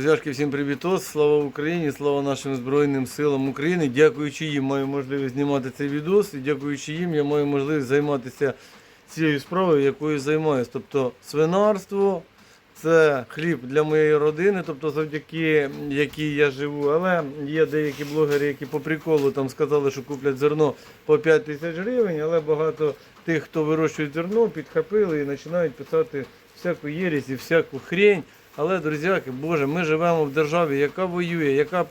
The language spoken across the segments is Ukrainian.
Друзяшки, всім привітос! Слава Україні! Слава нашим Збройним силам України. Дякуючи їм, маю можливість знімати цей відос. І дякуючи їм, я маю можливість займатися цією справою, якою займаюся. Тобто свинарство, це хліб для моєї родини, тобто завдяки якій я живу. Але є деякі блогери, які по приколу там сказали, що куплять зерно по 5 тисяч гривень, але багато тих, хто вирощує зерно, підхопили і починають писати всяку єресь і всяку хрень. Але, друзяки, Боже, ми живемо в державі, яка воює, яка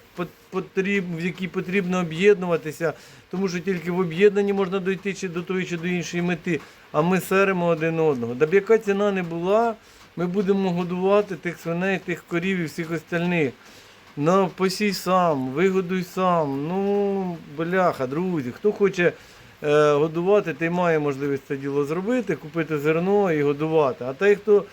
потріб, в якій потрібно об'єднуватися, тому що тільки в об'єднанні можна дойти чи до тої, чи до іншої мети. А ми серимо один одного. Да б яка ціна не була, ми будемо годувати тих свиней, тих корів і всіх остальних. Ну, посій сам, вигодуй сам. Ну, бляха, друзі, хто хоче е, годувати, той має можливість це діло зробити, купити зерно і годувати. А той, хто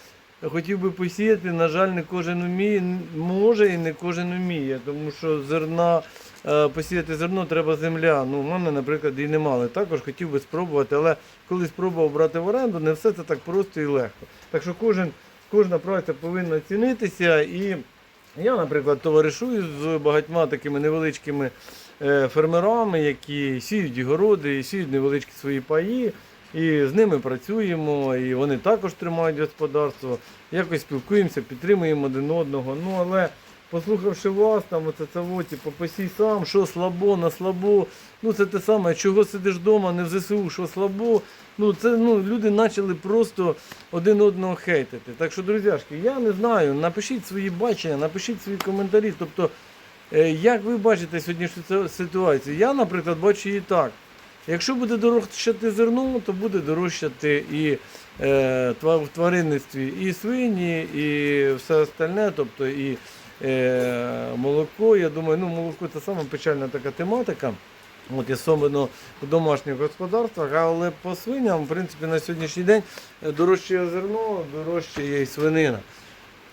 хотів би посіяти, на жаль, не кожен вміє, може і не кожен вміє, тому що зерна, е, посіяти зерно треба земля. Ну, в мене, наприклад, її не мали. Також хотів би спробувати, але коли спробував брати в оренду, не все це так просто і легко. Так що кожен, кожна праця повинна цінитися і. Я, наприклад, товаришую з багатьма такими невеличкими е, фермерами, які сіють і городи, сіють невеличкі свої паї. І з ними працюємо, і вони також тримають господарство. Якось спілкуємося, підтримуємо один одного. Ну але послухавши вас, там оце це во, типу, сам, що слабо, на слабо. Ну це те саме, чого сидиш вдома, не в ЗСУ, що слабо. Ну це ну люди почали просто один одного хейтити. Так що, друзяшки, я не знаю. Напишіть свої бачення, напишіть свої коментарі. Тобто, е, як ви бачите сьогоднішню ситуацію? Я, наприклад, бачу її так. Якщо буде дорожчати зерно, то буде дорожчати і е, в тваринництві і свині, і все остальне, тобто і е, молоко. Я думаю, ну молоко це саме печальна така тематика. От, особливо в домашніх господарствах, але по свиням, в принципі, на сьогоднішній день е, дорожчає зерно, дорожчає і свинина.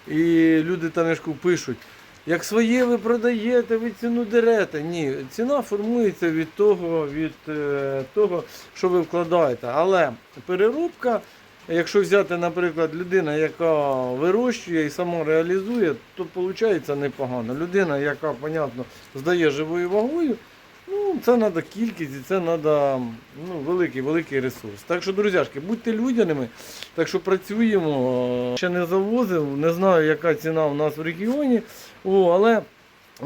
І люди там я ж пишуть, як своє ви продаєте, ви ціну дерете. Ні, ціна формується від того, від е, того, що ви вкладаєте. Але переробка, якщо взяти, наприклад, людина, яка вирощує і сама реалізує, то виходить непогано. Людина, яка, понятно, здає живою вагою, Ну, це треба кількість і це треба ну, великий, великий ресурс. Так що, друзяшки, будьте людяними, так що працюємо. Ще не завозив, не знаю, яка ціна у нас в регіоні. О, але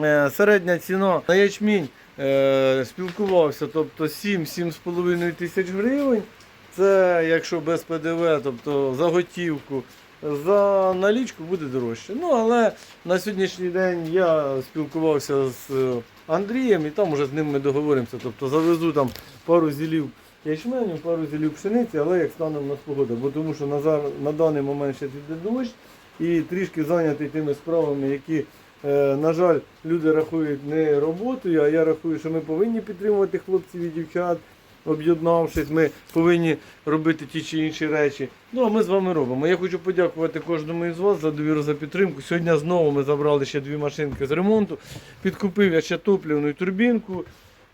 е, середня ціна на ячмінь е, спілкувався, тобто 7-7,5 тисяч гривень. Це якщо без ПДВ, тобто за готівку. За налічку буде дорожче. Ну, але на сьогоднішній день я спілкувався з е, Андрієм і там уже з ним ми договоримося. Тобто завезу там пару зілів ячменю, пару зілів пшениці, але як стане в нас погода. Бо тому що на, на даний момент ще йде дощ і трішки зайнятий тими справами, які, на жаль, люди рахують не роботою, а я рахую, що ми повинні підтримувати хлопців і дівчат. Об'єднавшись, ми повинні робити ті чи інші речі. Ну а ми з вами робимо. Я хочу подякувати кожному із вас за довіру за підтримку. Сьогодні знову ми забрали ще дві машинки з ремонту. Підкупив я ще топливну турбінку.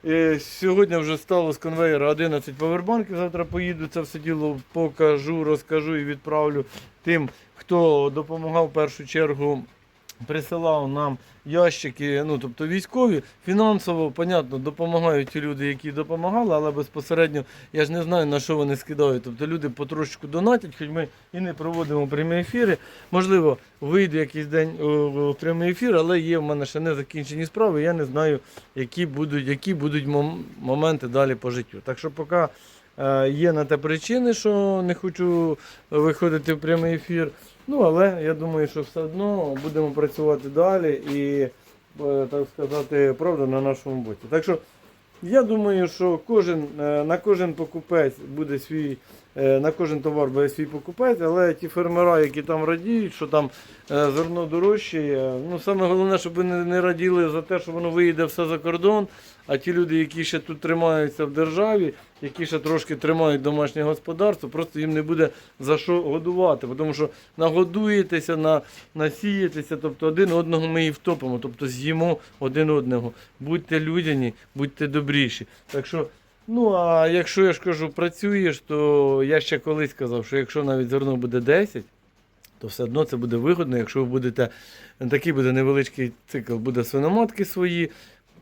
Е, Сьогодні вже стало з конвейера 11 повербанків. Завтра поїду це все діло покажу, розкажу і відправлю тим, хто допомагав в першу чергу. Присилав нам ящики, ну тобто військові, фінансово, понятно, допомагають ті люди, які допомагали, але безпосередньо я ж не знаю на що вони скидають. Тобто люди потрошечку донатять, хоч ми і не проводимо прямі ефіри. Можливо, вийде якийсь день о, о, прямий ефір, але є в мене ще не закінчені справи. Я не знаю, які будуть, які будуть мом- моменти далі по життю. Так що поки е, є на те причини, що не хочу виходити в прямий ефір. Ну, але я думаю, що все одно будемо працювати далі і, е, так сказати, правда на нашому боці. Так що я думаю, що кожен, е, на кожен покупець буде свій, е, на кожен товар буде свій покупець, але ті фермера, які там радіють, що там зерно дорожчає, ну саме головне, щоб вони не раділи за те, що воно виїде все за кордон. А ті люди, які ще тут тримаються в державі, які ще трошки тримають домашнє господарство, просто їм не буде за що годувати. Тому що нагодуєтеся, на, насієтеся, тобто один одного ми і втопимо, тобто з'їмо один одного. Будьте людяні, будьте добріші. Так що, ну а якщо я ж кажу, працюєш, то я ще колись казав, що якщо навіть зерно буде 10, то все одно це буде вигодно, якщо ви будете такий буде невеличкий цикл, буде свиноматки свої.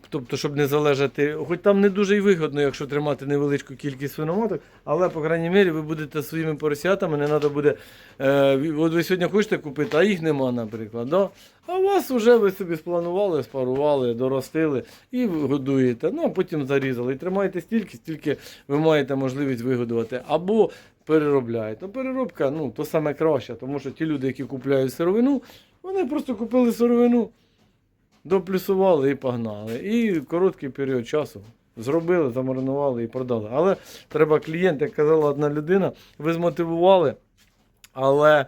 Тобто, щоб не залежати, хоч там не дуже й вигодно, якщо тримати невеличку кількість свиноматок, але, по крайній мірі, ви будете своїми поросятами, не треба буде. Е, от ви сьогодні хочете купити, а їх нема, наприклад. Да? А у вас вже ви собі спланували, спарували, доростили і годуєте. Ну, а потім зарізали. І тримаєте стільки, стільки ви маєте можливість вигодувати. Або переробляєте. Переробка ну, то саме краще, тому що ті люди, які купляють сировину, вони просто купили сировину доплюсували і погнали. І короткий період часу зробили, замаринували і продали. Але треба клієнт, як казала одна людина, ви змотивували. Але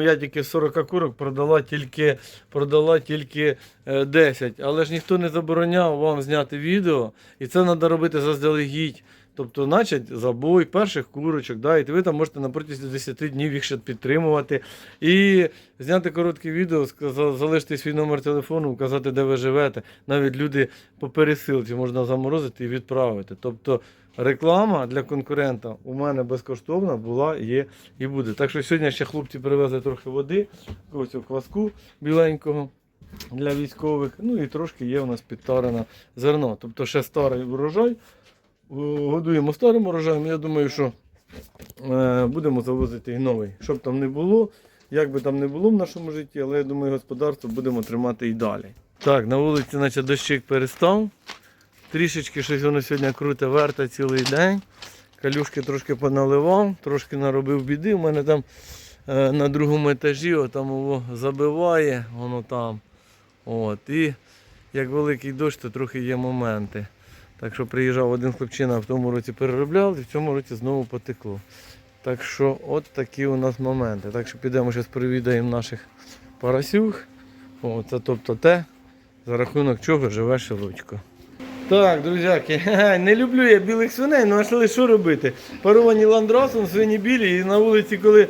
я тільки 40 курок продала тільки, продала тільки е, 10. Але ж ніхто не забороняв вам зняти відео, і це треба робити заздалегідь. Тобто, значить, забой перших курочок, да, і ви там можете на протязі 10 днів їх ще підтримувати. І зняти коротке відео, залишити свій номер телефону, вказати, де ви живете. Навіть люди по пересилці можна заморозити і відправити. Тобто реклама для конкурента у мене безкоштовна була, є і буде. Так що сьогодні ще хлопці привезли трохи води, ось у кваску біленького. Для військових, ну і трошки є у нас підтарене зерно. Тобто ще старий врожай. О, Годуємо старим урожаєм. Я думаю, що е, будемо завозити і новий. Щоб там не було, як би там не було в нашому житті, але я думаю, господарство будемо тримати і далі. Так, на вулиці, наче дощик перестав. Трішечки щось воно сьогодні круте, верта цілий день. Калюшки трошки поналивав, трошки наробив біди. У мене там е, на другому етажі о, там його забиває, воно там. От. І як великий дощ, то трохи є моменти. Так що приїжджав один хлопчина в тому році переробляв і в цьому році знову потекло. Так що от такі у нас моменти. Так що підемо зараз привідаємо наших парасюх. О, це тобто те, за рахунок чого живе шелудько. Так, друзяки, не люблю я білих свиней, ну а що, робити? Паровані ландросом, свині білі, і на вулиці, коли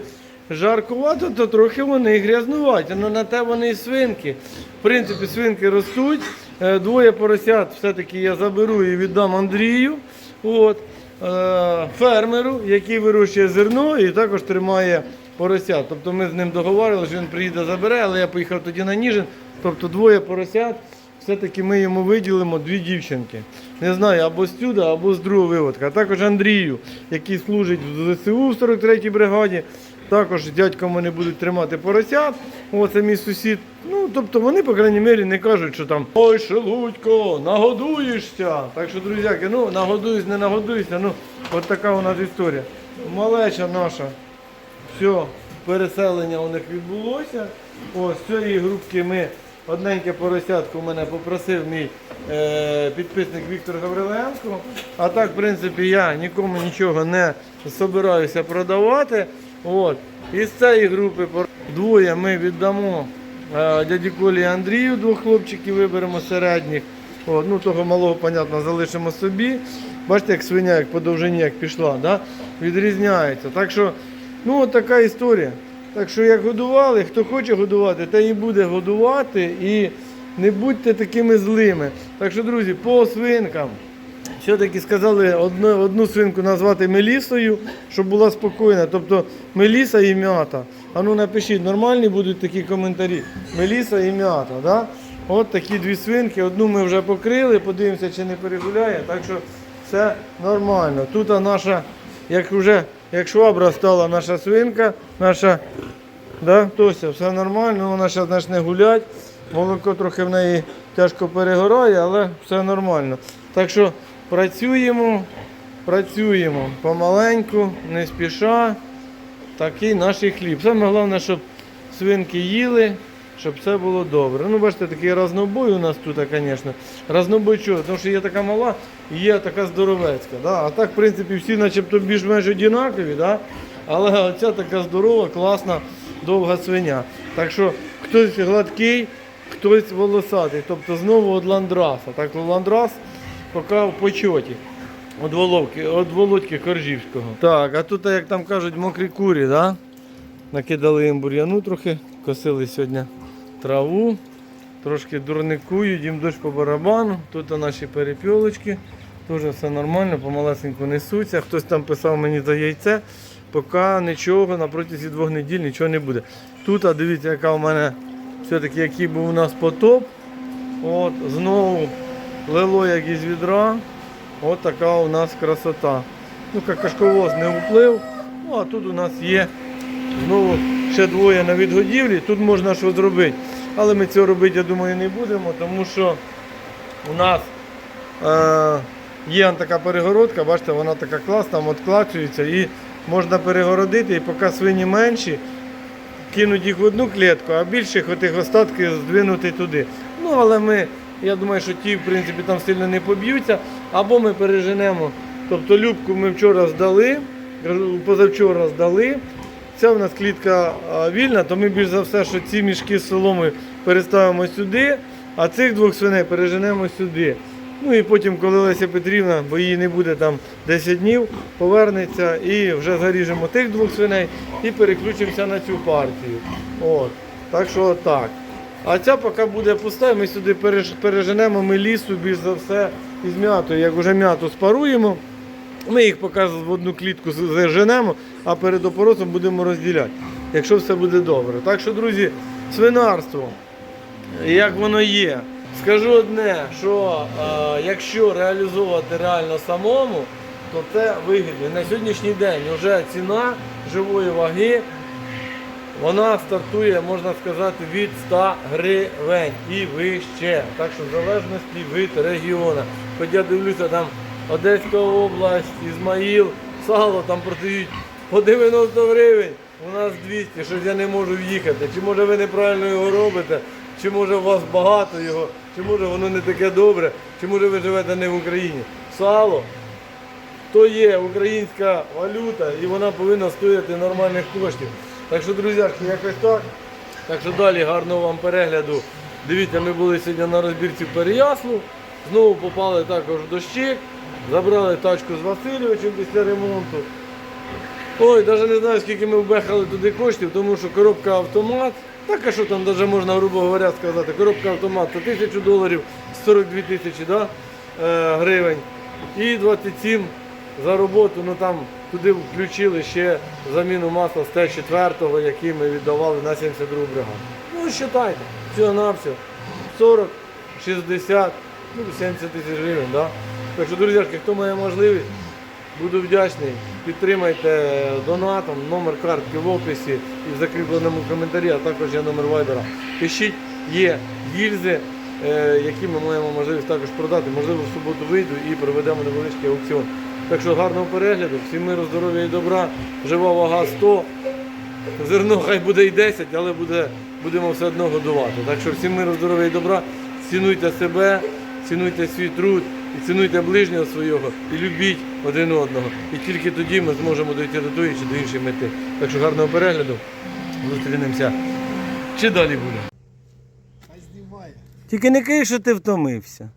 жаркувато, то трохи вони грязнуваті. Ну на те вони і свинки. В принципі, свинки ростуть. Е, Двоє поросят все-таки я заберу і віддам Андрію. От, е, фермеру, який вирощує зерно і також тримає поросят. Тобто ми з ним договорилися, що він приїде забере, але я поїхав тоді на Ніжин. Тобто двоє поросят. Все-таки ми йому виділимо дві дівчинки. Не знаю, або з сюди, або з другого виводка. А також Андрію, який служить в ЗСУ в 43-й бригаді. Також дядьком вони будуть тримати поросят. О, це мій сусід. Ну, тобто вони, по крайній мірі, не кажуть, що там Ой, Шелудько, нагодуєшся. Так що, друзяки, ну нагодуюсь, не нагодуюся. Ну, от така у нас історія. Малеча наша. Все, переселення у них відбулося. О, з цієї групки ми одненьке поросятку мене попросив мій е, підписник Віктор Гавриленко. А так, в принципі, я нікому нічого не собираюся продавати. От. Із цієї групи двоє ми віддамо е, дяді Колі Андрію, двох хлопчиків виберемо середніх. От, ну, того малого, понятно, залишимо собі. Бачите, як свиня, як по довжині, як пішла, да? відрізняється. Так що, ну, от така історія. Так що як годували, хто хоче годувати, той і буде годувати. І не будьте такими злими. Так що, друзі, по свинкам. Все-таки сказали одну, одну свинку назвати Мелісою, щоб була спокійна. Тобто Меліса і м'ята. А ну напишіть, нормальні будуть такі коментарі. Меліса і м'ята. Да? От такі дві свинки. Одну ми вже покрили, подивимося, чи не перегуляє. Так що все нормально. Тут наша, як вже як швабра стала наша свинка, наша Да, Тося, все нормально, вона зараз почне гулять. Молоко трохи в неї тяжко перегорає, але все нормально. Так що працюємо, працюємо помаленьку, не спіша. Такий наш хліб. Саме головне, щоб свинки їли, щоб все було добре. Ну, бачите, такий разнобой у нас тут, звісно. Разнобой чого? Тому що є така мала і є така здоровецька. Да? А так, в принципі, всі начебто більш-менш однакові, да? але оця така здорова, класна, довга свиня. Так що хтось гладкий, хтось волосатий. Тобто знову від ландраса. Так, ландрас поки в почоті. От Володьки, от Володьки Коржівського. Так, а тут, як там кажуть, мокрі курі, да? накидали їм бур'яну трохи, косили сьогодні траву, трошки дурникують, їм дощ по барабану. Тут наші перепілочки, теж все нормально, помалесенько несуться. Хтось там писав мені за яйце. поки нічого на протязі двох неділь нічого не буде. Тут, а дивіться, яка у мене все-таки який був у нас потоп. От, знову лило як із відра. От така у нас красота. Ну, какашковоз не уплив. Ну, а тут у нас є знову ще двоє на відгодівлі. Тут можна що зробити. Але ми цього робити, я думаю, не будемо, тому що у нас е, є така перегородка, бачите, вона така класна, там відклацується і можна перегородити, і поки свині менші, кинуть їх в одну клітку, а більших отих остатки здвинути туди. Ну, але ми, я думаю, що ті, в принципі, там сильно не поб'ються, або ми переженемо. Тобто любку ми вчора здали, позавчора здали. Ця в нас клітка вільна, то ми більш за все, що ці мішки з соломою переставимо сюди, а цих двох свиней переженемо сюди. Ну і потім, коли Леся Петрівна, бо її не буде там 10 днів, повернеться і вже заріжемо тих двох свиней і переключимося на цю партію. От. Так що так. А ця поки буде пуста, ми сюди переженемо ми лісу більш за все із м'ятою. Як вже м'яту спаруємо, ми їх поки в одну клітку заженемо, а перед опоросом будемо розділяти, якщо все буде добре. Так що, друзі, свинарство, як воно є. Скажу одне, що е, якщо реалізовувати реально самому, то це вигідно. На сьогоднішній день вже ціна живої ваги вона стартує, можна сказати, від 100 гривень і вище. Так що в залежності від регіону. Хоч я дивлюся, там Одеська область, Ізмаїл, сало там продають по 90 гривень. У нас 200, щось я не можу в'їхати. Чи може ви неправильно його робите, чи може у вас багато його, чи може воно не таке добре, чи може ви живете не в Україні. Сало то є українська валюта і вона повинна стояти нормальних коштів. Так що, друзяшки, якось так. Так що далі гарного вам перегляду. Дивіться, ми були сьогодні на розбірці Переяслу. Знову попали також в дощик. Забрали тачку з Васильовичем після ремонту. Ой, навіть не знаю, скільки ми вбехали туди коштів, тому що коробка автомат. Так, а що там навіть можна, грубо говоря, сказати, коробка автомат це тисячу доларів, 42 тисячі да, е, гривень. І 27 за роботу, ну там туди включили ще заміну масла з Т4, який ми віддавали на 72 бригаду. Ну, вважайте, всього на все. 40, 60, ну 70 тисяч гривень. Да? Так що, друзяшки, хто має можливість, буду вдячний. Підтримайте донатом, номер картки в описі і в закріпленому коментарі, а також є номер вайбера. Пишіть, є гільзи, е, які ми маємо можливість також продати. Можливо, в суботу вийду і проведемо невеличкий аукціон. Так що гарного перегляду, всім миру, здоров'я і добра. Жива вага 100. Зерно хай буде і 10, але буде, будемо все одно годувати. Так що всім миру, здоров'я і добра. Цінуйте себе, цінуйте свій труд і цінуйте ближнього свого і любіть один одного. І тільки тоді ми зможемо дійти до тої чи до іншої мети. Так що гарного перегляду. Зустрінемося. Чи далі буде? Тільки не кажи, що ти втомився.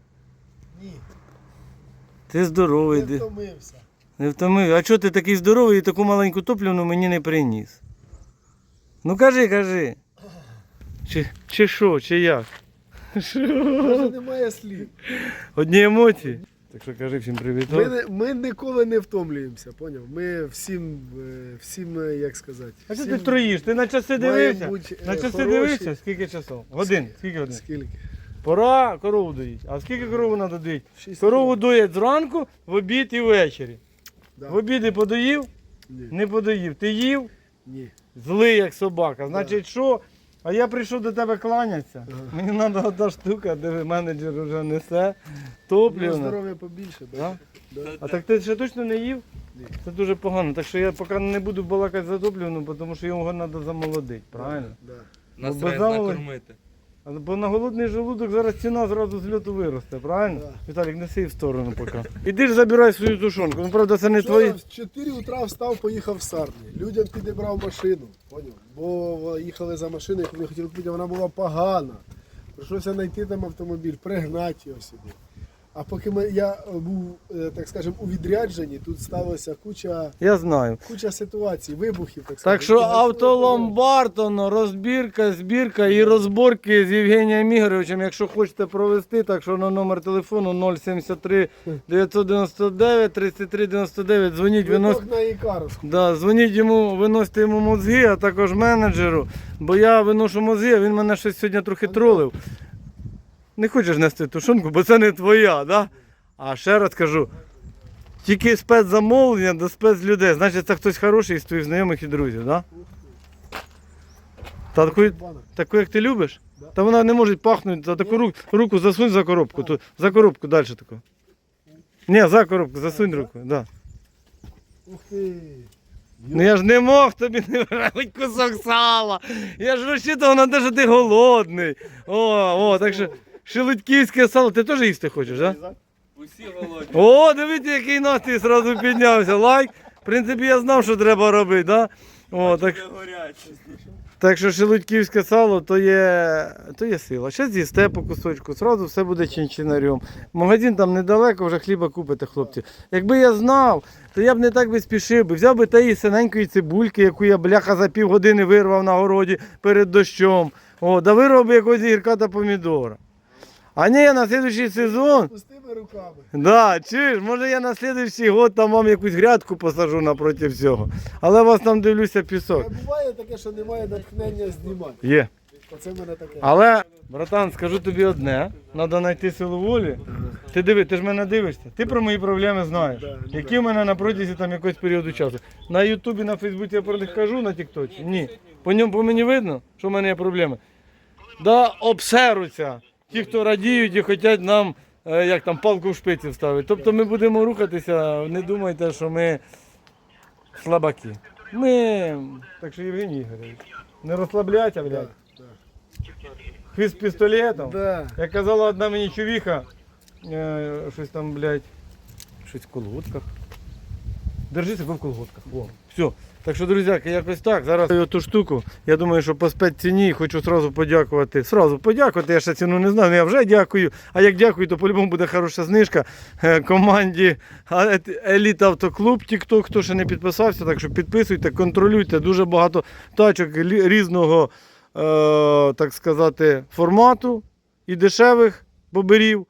Ти здоровий. не втомився. Не втомив. А чого ти такий здоровий і таку маленьку топлівну мені не приніс? Ну кажи, кажи. Чи, чи що, чи як? Може немає слів. Одні емоції. Так що кажи всім привіт. Ми, ми ніколи не втомлюємося, поняв? Ми всім, е, всім, е, як сказати. А що всім ти троїш? Ти на часи дивився? бути, е, На часи хороші. дивився? Скільки часов? Годин. Скільки годин? Скільки? Пора корову доїть. А скільки корову треба доїти? Шість Корову доять зранку, в обід і ввечері. Да. В обіди подоїв, Ні. не подоїв. Ти їв, Ні. злий як собака. Значить, що? А я прийшов до тебе кланятися. Ага. Мені треба одна штука, де менеджер вже несе. Ну, здоров'я побільше, Да? да? А так ти ще точно не їв? Ні. Це дуже погано. Так що я поки не буду балакати за топлівну, тому що його треба замолодити, правильно? Да. Нас треба базали- накормити. Бо на голодний желудок зараз ціна зразу з льоту виросте, правильно? Да. Віталік, неси в сторону поки. Іди ж забирай свою тушонку. Ну правда, це не Вчора твої. в 4 утра встав, поїхав в Сарні. Людям підібрав машину, поняв? Бо їхали за машиною, вони хотіли купити, вона була погана. Прийшлося знайти там автомобіль, пригнати його сюди. А поки ми, я був, е, так скажемо, у відрядженні, тут сталося куча, Я знаю. куча ситуацій, вибухів, так Так що І автоломбард, воно, розбірка, збірка і розборки з Євгенієм Ігоровичем, якщо хочете провести, так що на номер телефону 073 999 33 99, дзвоніть. Виток на. Да, дзвоніть йому, виносите йому мозги, а також менеджеру, бо я виношу мозги, а він мене щось сьогодні трохи тролив. Не хочеш нести тушонку, бо це не твоя, да? А ще раз кажу, тільки спецзамовлення до спецлюдей. Значить, це хтось хороший з твоїх знайомих і друзів, да? Та таку, таку, як ти любиш? Та вона не може пахнути за таку руку, руку засунь за коробку. Ту, за коробку далі таку. Ні, за коробку, засунь руку. Да. Ух ти. Ну я ж не мог тобі не брати кусок сала. Я ж розчитував на те, що ти голодний. О, о, так що шелудьківське сало. Ти теж їсти хочеш, так? Да? Усі голодні. О, дивіться, який настрій зразу піднявся. Лайк. В принципі, я знав, що треба робити, да? О, так, так що шелудьківське сало то є, то є сила. Ще з'їсте по кусочку, зразу все буде чинчинарем. Магазин там недалеко, вже хліба купите, хлопці. Якби я знав, то я б не так би спішив би. Взяв би тієї синенької цибульки, яку я бляха за півгодини вирвав на городі перед дощом. О, да вирвав би якогось гірка та помідора. А ні, на слідуючий сезон. Пустими руками. Да, чуєш, може я на слідуючий год там вам якусь грядку посажу напроти всього. Але вас там дивлюся пісок. А буває таке, що немає натхнення знімати. Є. Оце в мене таке. Але, братан, скажу тобі одне: треба знайти силу волі. Ти диви, ти ж мене дивишся. Ти про мої проблеми знаєш. Які в мене на протязі там якогось періоду часу. На Ютубі, на Фейсбуці я про них кажу, на Тіктоці? Ні. По ньому по мені видно, що в мене є проблеми. Да, обсеруться. Ті, хто радіють і хочуть нам е, як там палку в шпиці вставити. Тобто ми будемо рухатися, не думайте, що ми слабаки. Ми, так що Євгеній Ігорович, не розслабляйся, блядь. Да, з пістолетом. да. Як казала одна мені чувіха, е, щось там, блядь, щось в колготках. Держи себе в колготках. О, все. Так що, друзяки, якось так. Зараз я ту штуку. Я думаю, що по спецціні хочу сразу подякувати. Сразу подякувати, я ще ціну не знаю, але я вже дякую. А як дякую, то по-любому буде хороша знижка е, команді Еліт Автоклуб, TikTok, хто ще не підписався, так що підписуйте, контролюйте. Дуже багато тачок різного, е, так сказати, формату і дешевих боберів.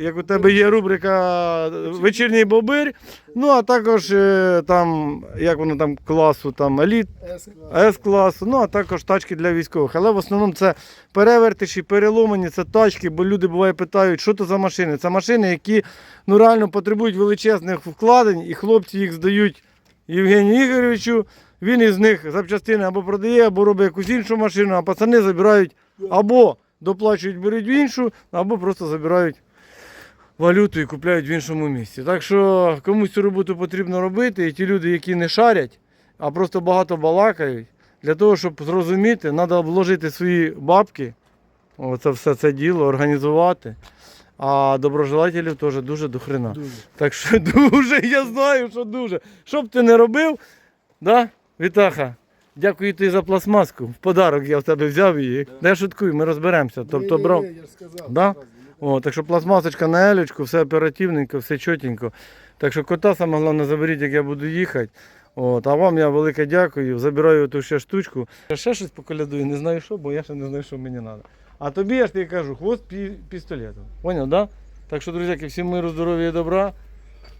Як у тебе є рубрика Вечірній бобир, ну а також е, там, як воно там класу, там еліт, С-клас. С-класу, ну а також тачки для військових. Але в основному це перевертиші, переломані, це тачки, бо люди буває питають, що це за машини. Це машини, які ну, реально потребують величезних вкладень, і хлопці їх здають Євгенію Ігоровичу. Він із них запчастини або продає, або робить якусь іншу машину, а пацани забирають або доплачують, беруть іншу, або просто забирають валюту і купляють в іншому місці. Так що комусь цю роботу потрібно робити, і ті люди, які не шарять, а просто багато балакають, для того, щоб зрозуміти, треба вложити свої бабки, оце все це діло, організувати. А доброжелателів теж дуже до хрена. Дуже. Так що дуже, я знаю, що дуже. Що б ти не робив, да, Вітаха? Дякую тобі за пластмаску. В подарок я в тебе взяв її. Да я шуткую, ми розберемося. Тобто брав. я ж сказав. Да? О, так що пластмасочка на елечку, все оперативненько, все чотенько. Так що кота саме головне заберіть, як я буду їхати. От, а вам я велике дякую. Забираю ту ще штучку. Я ще щось поколядую, не знаю що, бо я ще не знаю, що мені треба. А тобі я ж тобі кажу, хвост пі- пістолетом. Поняв, да? Так що, друзяки, всім миру, здоров'я і добра.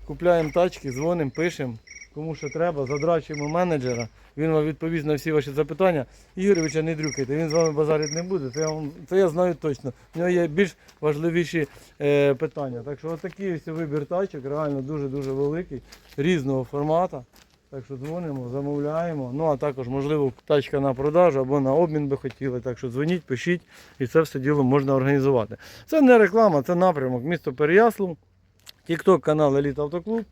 Купляємо тачки, дзвонимо, пишемо. Кому що треба, задрачуємо менеджера. Він вам відповість на всі ваші запитання. Ігоровича не дрюкайте, він з вами базарити не буде. Це я, вам, це я знаю точно. В нього є більш важливіші е, питання. Так що отакий ось вибір тачок, реально дуже-дуже великий, різного формату. Так що дзвонимо, замовляємо. Ну а також, можливо, тачка на продажу або на обмін би хотіли. Так що дзвоніть, пишіть і це все діло можна організувати. Це не реклама, це напрямок. Місто Переяслав, Тікток канал Еліт Автоклуб.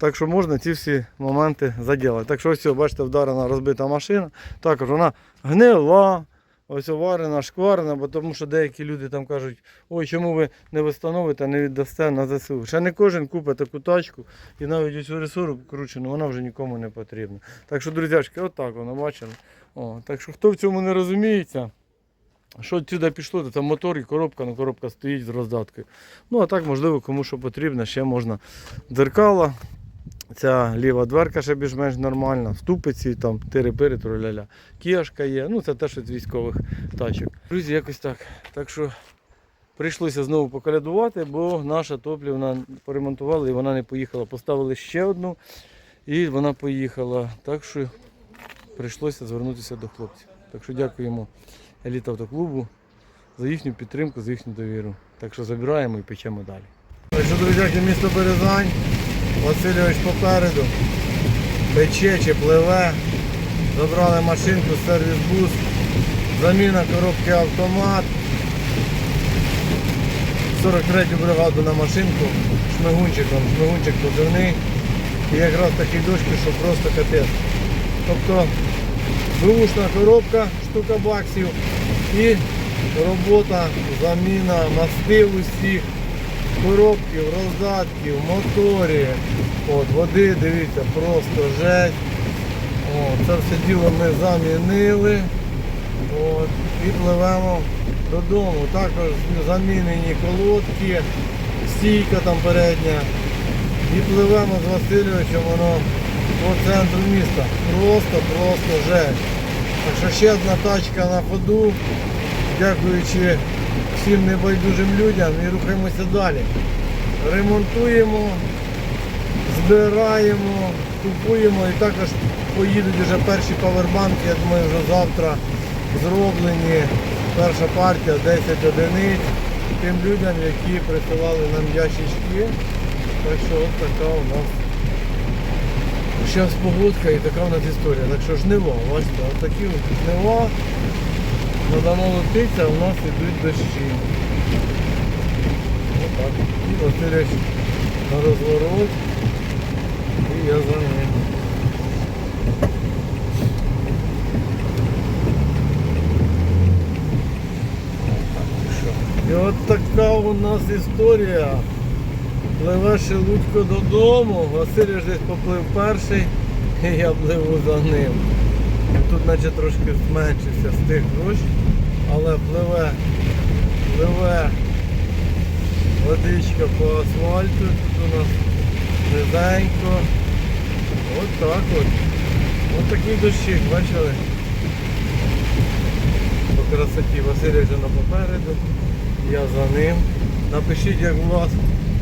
Так що можна ці всі моменти заділити. Так що ось, бачите, вдарена розбита машина. Також вона гнила, ось оварена, шкварена, бо тому що деякі люди там кажуть, ой, чому ви не встановите, не віддасте на ЗСУ. Ще не кожен купить таку тачку і навіть ось ресуру кручену, вона вже нікому не потрібна. Так що, друзяшки, отак воно бачили. О, так що хто в цьому не розуміється, Що сюди пішло, то там мотор і коробка, ну коробка стоїть з роздаткою. Ну а так, можливо, кому що потрібно, ще можна дзеркала. Ця ліва дверка ще більш-менш нормальна, ступиці, там тири-пири, труляля. Кіашка є, ну це теж з військових тачок. Друзі, якось так. Так що прийшлося знову поколядувати, бо наша топлівна поремонтували і вона не поїхала. Поставили ще одну і вона поїхала. Так що прийшлося звернутися до хлопців. Так що дякуємо еліт автоклубу за їхню підтримку, за їхню довіру. Так що забираємо і печемо далі. Друзяки, місто Березань. Васильович попереду. Пече чи пливе. Забрали машинку, сервіс-бус. Заміна коробки автомат. 43-ю бригаду на машинку шмигунчиком. Шмигунчик позивний. І якраз такі дошки, що просто капець. Тобто бушна коробка, штука баксів і робота, заміна мастил усіх, коробків, роздатків, моторі. От, води, дивіться, просто жесть. От, це все діло ми замінили. От, і пливемо додому. Також замінені колодки, стійка там передня. І пливемо з Васильовичем воно по центру міста. Просто, просто жесть. Так що ще одна тачка на ходу, дякуючи всім небайдужим людям і рухаємося далі. Ремонтуємо, збираємо, купуємо і також поїдуть вже перші павербанки, я думаю, вже завтра зроблені. Перша партія 10 одиниць тим людям, які присилали нам ящички. Так що от така у нас зараз погодка і така у нас історія. Так що жнива, бачите, от такі от жнива. Треба молотитися, у нас йдуть дощі. Отак. І Васильович на розворот. І я за ним. І от така у нас історія. Пливе Шелудько додому, Василь десь поплив перший, і я пливу за ним. Тут наче трошки зменшився стих дощ, але пливе, пливе водичка по асфальту, тут у нас низенько. От так от. Ось такий дощик, бачили? По красоті Василь вже на попереду, я за ним. Напишіть, як у вас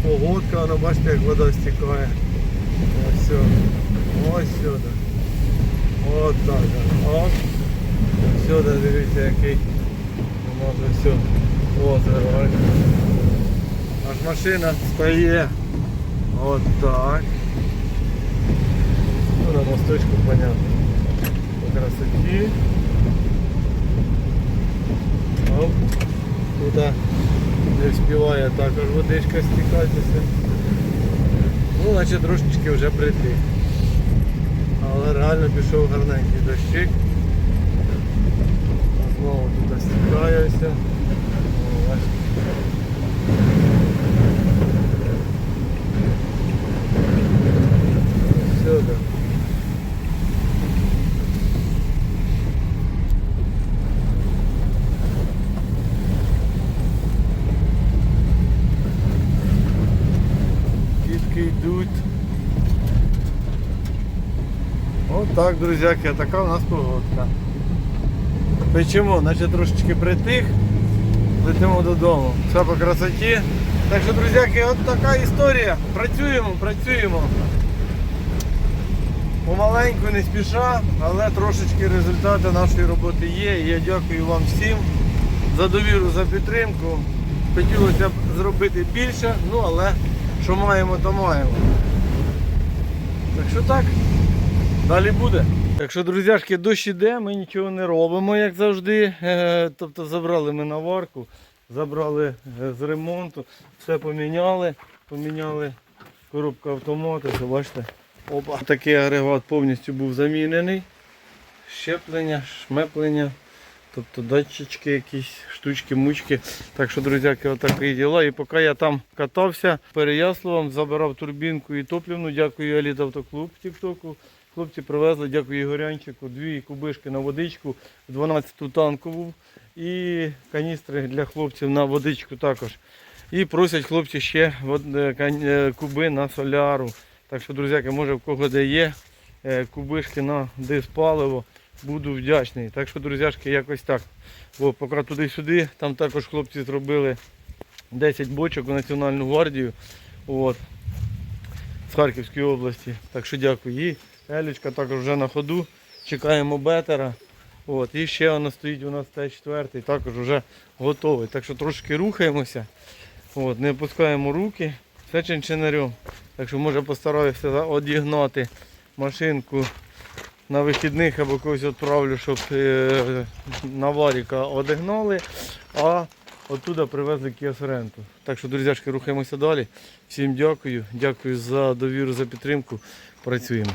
погодка, воно бачите, як вода стікає. Ось сюди. Ось сюди. От так. От. Сюди дивіться, який у нас вже все озеро. бачите. Аж машина стає. От так. Ну, на мосточку понятно. По красоті. Оп. Туди не вспіває також водичка стікатися. Ну, наче трошечки вже прийти. Але реально пішов гарненький дощик. Знову тут стікаюся. О, бачите. Сюди. Дітки йдуть. От так, друзяки, така у нас погодка. Печемо, наче трошечки притих, летимо додому. Все по красоті. Так що, друзяки, от така історія. Працюємо, працюємо. Помаленьку, не спіша, але трошечки результати нашої роботи є. Я дякую вам всім за довіру, за підтримку. Хотілося б зробити більше, ну але що маємо, то маємо. Так що так, далі буде. Так що, друзяшки, дощ іде, ми нічого не робимо, як завжди. Е, Тобто забрали ми наварку, забрали е, з ремонту, все поміняли, поміняли коробку автомату, ось бачите. Опа. Такий агрегат повністю був замінений. Щеплення, шмеплення. Тобто датчички якісь, штучки, мучки. Так що, друзяки, отакі діла. І поки я там катався Переяславом, забирав турбінку і топлівну. Дякую Еліт Автоклуб Тіктоку. Хлопці привезли, дякую Ігорянчику, дві кубишки на водичку, 12-ту танкову і каністри для хлопців на водичку також. І просять хлопці ще е, е, куби на соляру. Так що, друзяки, може в кого де є е, кубишки на диспаливо, буду вдячний. Так що, друзяшки, якось так. Бо поки туди-сюди, там також хлопці зробили 10 бочок у Національну гвардію. От, з Харківської області. Так що дякую. Елічка також вже на ходу. Чекаємо бетера. От, і ще воно стоїть у нас Т4, також вже готовий. Так що трошки рухаємося. От, не опускаємо руки. Все чинчинарем. Так що може постараюся одігнати машинку на вихідних або когось відправлю, щоб е, на одігнали, а оттуда привезли Sorento. Так що, друзяшки, рухаємося далі. Всім дякую. Дякую за довіру, за підтримку. Працюємо.